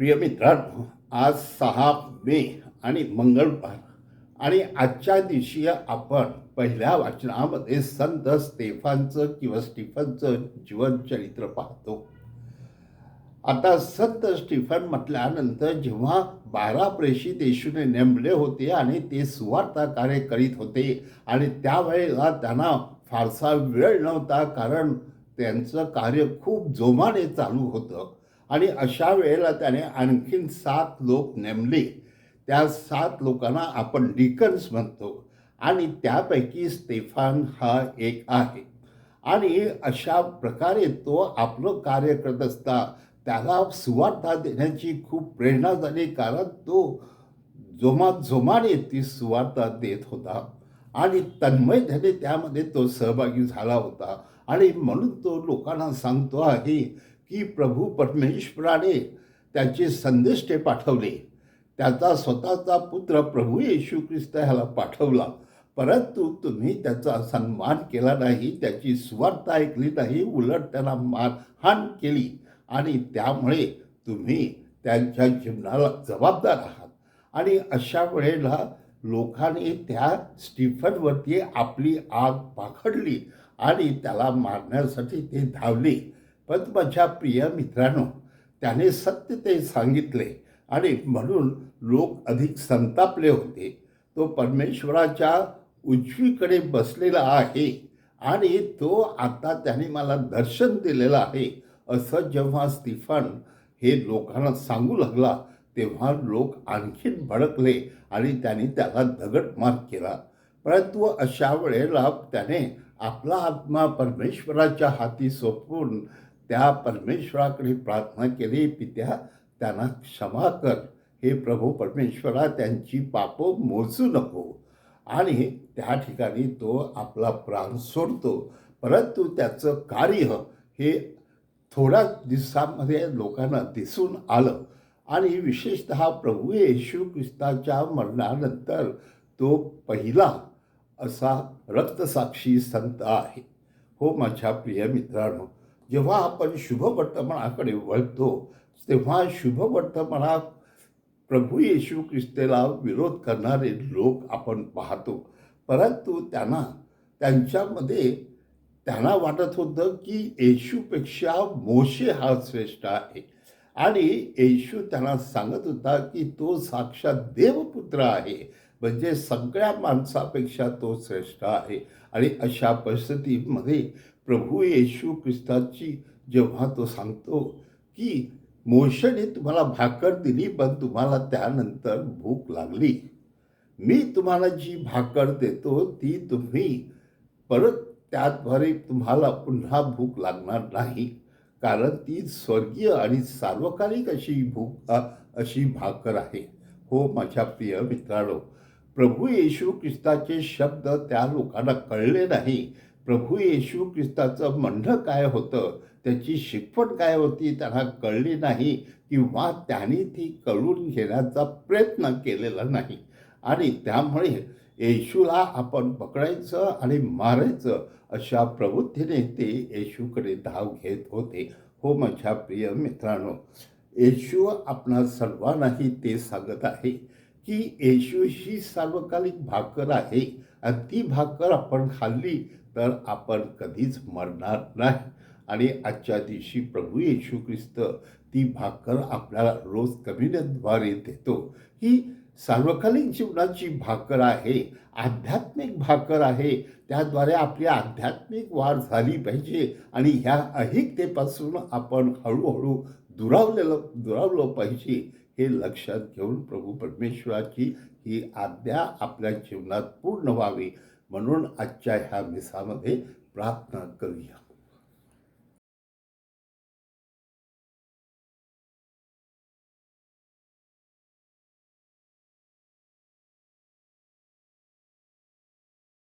प्रिय मित्रांनो आज सहा मे आणि मंगळवार आणि आजच्या दिवशी आपण पहिल्या वाचनामध्ये संत स्टेफानचं किंवा स्टीफनचं जीवनचरित्र पाहतो. आता संत स्टीफन म्हटल्यानंतर जेव्हा बारा प्रेषित येशूने नेमले होते आणि ते सुवार्ता कार्य करीत होते आणि त्यावेळेला त्यांना फारसा वेळ नव्हता कारण त्यांचं कार्य खूप जोमाने चालू होतं. आणि अशा वेळेला त्याने आणखीन सात लोक नेमले. त्या सात लोकांना आपण डिकन्स म्हणतो आणि त्यापैकी स्टेफान हा एक आहे. आणि अशा प्रकारे तो आपलं कार्य करत असता त्याला सुवार्ता देण्याची खूप प्रेरणा झाली कारण तो जोमात जोमाने ती सुवार्ता देत होता. आणि तन्मय त्याने त्यामध्ये तो सहभागी झाला होता. आणि म्हणून तो लोकांना सांगतो आहे की प्रभू परमेश्वराने त्याचे संदेश ते पाठवले. त्याचा स्वतःचा पुत्र प्रभू येशू ख्रिस्त ह्याला पाठवला. परंतु तुम्ही त्याचा सन्मान केला नाही त्याची स्वार्थ ऐकली नाही उलट त्याला मारहाण केली. आणि त्यामुळे तुम्ही त्यांच्या जीवनाला जबाबदार आहात. आणि अशा वेळेला लोकांनी त्या स्टीफनवरती आपली आग पाखडली आणि त्याला मारण्यासाठी ते धावले. पण माझ्या प्रिय मित्रांनो त्याने सत्य ते सांगितले आणि म्हणून लोक अधिक संतापले होते. तो परमेश्वराच्या उजवीकडे बसलेला आहे आणि तो आता त्याने मला दर्शन दिलेलं आहे असं जेव्हा स्टीफन हे लोकांना सांगू लागला तेव्हा लोक आणखीन भडकले आणि त्यांनी त्याला दगडमार केला. परंतु अशा वेळेला त्याने आपला आत्मा परमेश्वराच्या हाती सोपवून त्या परमेश्वराकडे प्रार्थना केली पित्या त्यांना क्षमा कर. हे प्रभू परमेश्वरा त्यांची पापं मोजू नको. आणि त्या ठिकाणी तो आपला प्राण सोडतो. परंतु त्याचं कार्य हे थोड्या दिवसामध्ये लोकांना दिसून आलं. आणि विशेषत प्रभू येशू ख्रिस्ताच्या मरणानंतर तो पहिला असा रक्तसाक्षी संत आहे. हो माझ्या प्रिय मित्रांनो जेव्हा आपण शुभ वर्तमानाकडे वळतो तेव्हा शुभवर्तमाना प्रभू येशू ख्रिस्तेला विरोध करणारे लोक आपण पाहतो. परंतु त्यांना त्यांच्यामध्ये त्यांना वाटत होतं की येशूपेक्षा मोशे हा श्रेष्ठ आहे. आणि येशू त्यांना सांगत होता की तो साक्षात देवपुत्र आहे. म्हणजे सगळ्या माणसापेक्षा तो श्रेष्ठ आहे. आणि अशा परिस्थितीमध्ये प्रभू येशू ख्रिस्ताची जेव्हा तो सांगतो की मोशेने तुम्हाला भाकर दिली पण तुम्हाला त्यानंतर भूक लागली. मी तुम्हाला जी भाकर देतो ती तुम्ही परत त्याद्वारे तुम्हाला पुन्हा भूक लागणार नाही. कारण ती स्वर्गीय आणि सार्वकालिक अशी भूक अशी भाकर आहे. हो माझ्या प्रिय मित्रांनो प्रभू येशू ख्रिस्ताचे शब्द त्या लोकांना कळले नाही. प्रभू येशू ख्रिस्ताचं म्हणणं काय होतं? त्याची शिकवण काय होती? त्यांना कळली नाही किंवा त्यांनी ती कळून घेण्याचा प्रयत्न केलेला नाही. आणि त्यामुळे येशूला आपण पकडायचं आणि मारायचं अशा प्रवृत्तीने ते येशूकडे धाव घेत होते. हो माझ्या प्रिय मित्रांनो येशू आपणा सर्वांनाही ते सांगत आहे की येशू ही सार्वकालिक भाकर आहे आणि ती भाकर आपण खाल्ली तर आपण कधीच मरणार नाही. आणि आजच्या दिवशी प्रभू येशू ख्रिस्त ती भाकर आपल्याला रोज कमिण्याद्वारे देतो. ही सार्वकालिक जीवनाची भाकर आहे आध्यात्मिक भाकर आहे. त्याद्वारे आपली आध्यात्मिक वाढ झाली पाहिजे आणि ह्या अहिकतेपासून आपण हळूहळू दुरावलेलं दुरावलं पाहिजे हे लक्षात घेऊन प्रभू परमेश्वराची ही आज्ञा आपल्या जीवनात पूर्ण व्हावी. म्हणून आजच्या ह्या मिसामध्ये प्रार्थना करूया.